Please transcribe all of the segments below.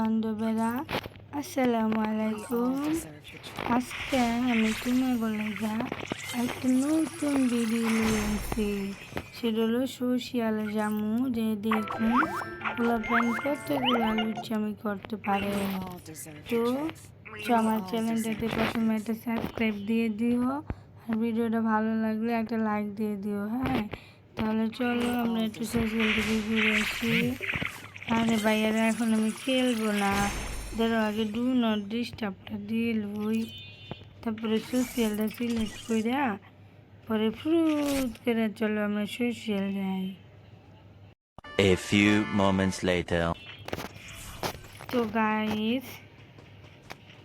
বান্ধবেরা, আসসালামু আলাইকুম। আজকে আমি তোমার যা, একটা নতুন ভিডিও নিয়ে আসছি সেটা হলো সোশিয়াল জামু, যে দেখুন পোলাপান কতগুলো আলুচি আমি করতে পারে। তো তো আমার চ্যানেলটাতে প্রথমে একটা সাবস্ক্রাইব দিয়ে দিও, আর ভিডিওটা ভালো লাগলে একটা লাইক দিয়ে দিও হ্যাঁ? তাহলে চলো আমরা একটু সোশ্যাল থেকে ঘুরে আসি। আরে ভাইয়ারা এখন আমি খেলব না। ধরো আগে ডু নট ডিস্টার্বটা দিয়ে লই। তারপরে সোশিয়ালটা সিলেক্ট করে পরে ফ্রুট করে চলো আমরা সোশিয়াল যাই। A few moments later. তো গাইস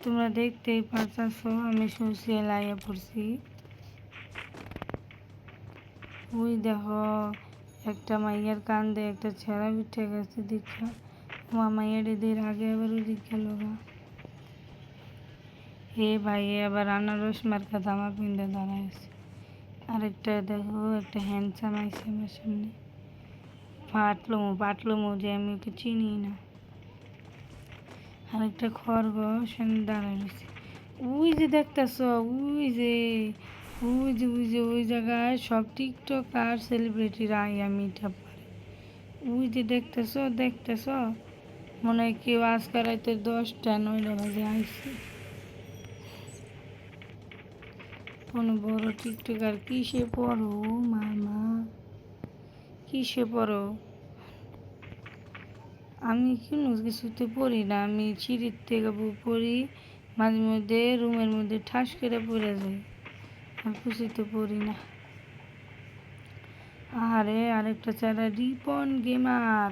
তোমরা দেখতেই পারতাছো আমি সোশিয়াল আইয়া পড়ছি। ওই দেখো একটা মাইয়ার কান্দে, একটা ছেঁড়া উঠে গেছে দীক্ষা মা, মাইয়ার এদের আগে আবার ওই দীক্ষা লোগা হে ভাই আবার আনারস মার্কা দামা পিন্দে দাঁড়াইছে আরেকটা দেখো, একটা হ্যান্ডসাম আইসে আমার সামনে। পাটলো মো পাটলো মো যে আমি ওকে চিনি না। আরেকটা খরগোশ দাঁড়ায় রয়েছে। ওই যে দেখতেছ ওই যে ওই যে ওই জায়গায় সব টিকটক আর সেলিব্রিটিরা আইয়া মিঠা পারে। ওই যে দেখতেছ দেখতেছ? মনে হয় কেউ আজকে রাতে দশটা, নয়টা বাজে আইসে কোনো বড় টিকটক আর কিসে পড়ো, মামা? কিসে পড়ো? আমি কোনো কিছুতে পড়ি না, আমি সিঁড়ির থেকে পড়ি, মাঝে মধ্যে রুমের মধ্যে ঠাস করে পড়ে যাই। আর কিছুতে পড়ি না। আরে, আরেকটা চারা রিপন গেমার।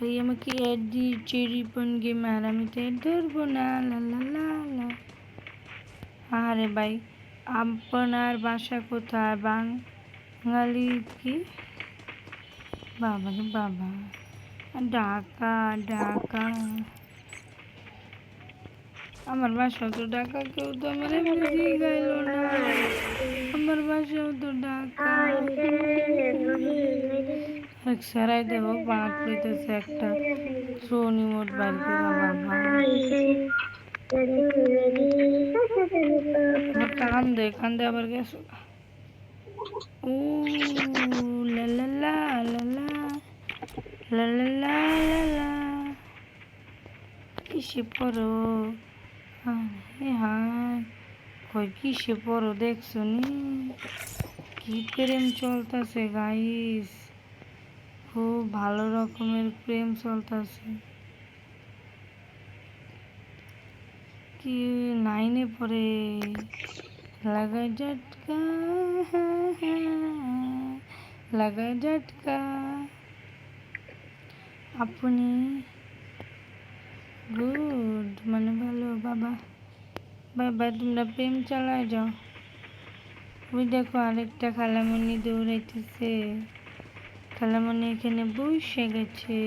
ভাই আমাকে অ্যাড দিয়েছে রিপন গেমার? আমি তো অ্যাড ধরবো না, লা লা লা লা। আরে ভাই, আপনার বাসা কোথায়? বাঙালি কি? বাবা বাবা। ঢাকা ঢাকা আমার বাসাও তো ঢাকা, কেউ তো আমার এমনি গাইল না। আমার বাসাও তো ঢাকা। এক সারাই দেবো পাঁচ লইতেছে একটা। সোনি মোট বাড়ি করে বাবা আমার কান্দে কান্দে আবার গেছো। ও লা লা লা লা লা লা লা লা লা। কিসে পড়ো? হায় হায়, কই কিসে পড়ো দেখছ নি? কি প্রেম চলতেছে গাইস খুব ভালো রকমের প্রেম চলতেছে। কি নাইনে পড়ে? লাগা ঝটকা লাগা ঝটকা। আপনি গুড মানে ভালো বাবা বাবা তোমরা প্রেম চালায় যাও ওই দেখো আরেকটা খালামণি দৌড়াইতেছে খালামণি এখানে বসে গেছে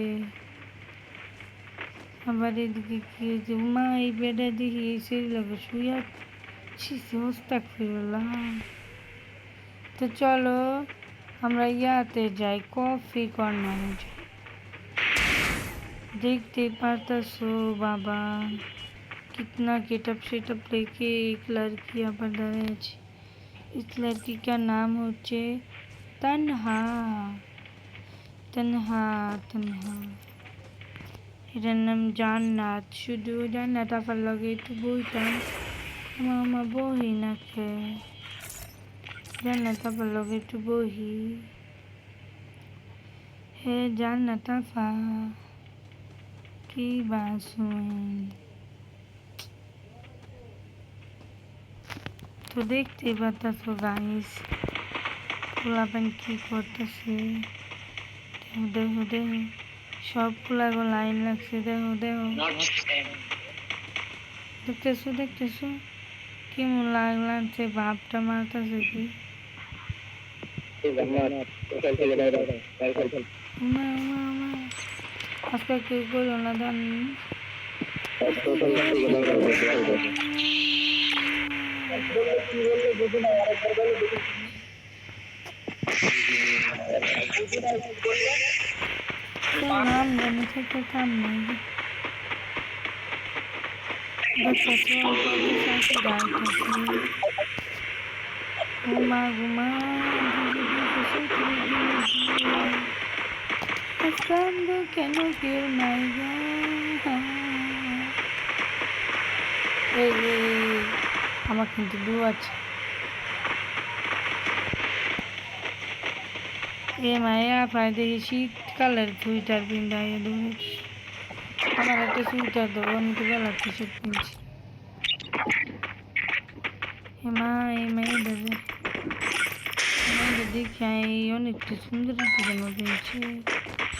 আবার এদিকে কি হয়েছে মা এই বেডে দেখি সেই লাগে শুয়া ছিসে হস্তাক ফিরলাম তো চলো আমরা ইয়াতে যাই কফি কর্নারে যাই देखते पारतासो बाबा कितना गेटअप शेटअप लेके एक लड़की यहाँ पर डरे আছে इस लड़की का नाम হচ্ছে তনহা তনহা তনহা এটার নাম জান্নাত শুধু জান্নাত আপার লগে একটু বইতাম আমার আমার বহি নাকে জান্নাত আপার লগে একটু বহি হে জান্নাত আফা কি বাসন? তো দেখতে পাচ্ছো গাইস কি করতেছে? সব লাইন লাগছে দেখো দেখো দেখতেছো দেখতেছো? কেমন লাগ লাগছে ভাবটা মারতেছে কি? আজকে কেউ করল না জান নাম জানি থেকে কাম নাই ঘুমা ঘুমা কান্দ কেন কেউ নাই এই আমার কিন্তু দু আছে এ মায়া পায় দেখি শীতকালের সুইটার পিন্ধাই দৌড়েছি আমার একটা সুইটার দেবো আমি তো বেলা টি কিনছি এ মা এ মেয়ে দেবে দেখি অনেকটা সুন্দর একটা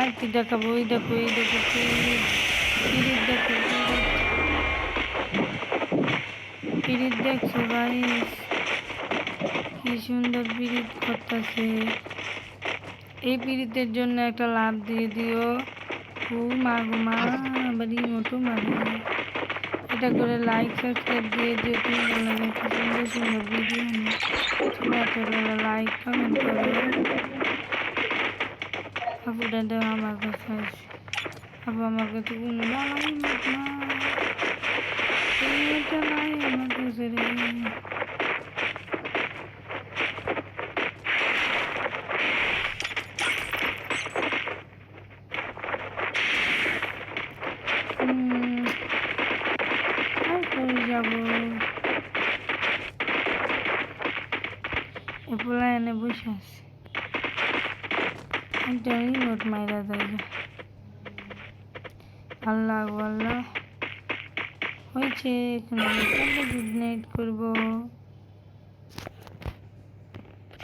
আর কি দেখাবো ওই দেখো, এই দেখো পিরিত দেখো, পিরিত। দেখছ গাইস কি সুন্দর পিরিত করতেছে। এই পিড়িতের জন্য একটা লাভ দিয়ে দিও। ও মা গো মা বাড়ি মতো মারি। এটা করে লাইক সাবস্ক্রাইব দিয়ে দিও। তুমি ভালো লাগে সুন্দর সুন্দর ভিডিও লাইক কমেন্ট করো। আপুটা দেওয়া আমার কাছে আছে আপু আমার কাছে কোনো বালাই মত না এটা নাই আমার কাছে রে হুম, আর কই যাব এপোলা এনে বসে আছে মাইরা দেয় আল্লাহ আল্লাহ হয়েছে এখানে গুড নাইট করব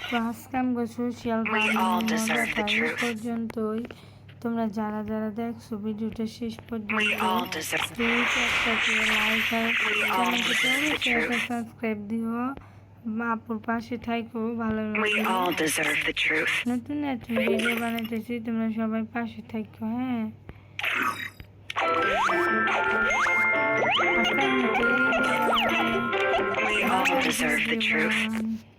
ক্লাস কাম সোশ্যাল. পর্যন্তই তোমরা যারা যারা দেখছ ভিডিওটা শেষ পর্যন্ত প্লিজ একটা করে লাইক আর. সাবস্ক্রাইব দিও আপুর পাশে থাকো ভালো. নতুন একটা ভিডিও বানাইতেছি তোমরা সবাই পাশে থাকো হ্যাঁ We all deserve the truth. bye.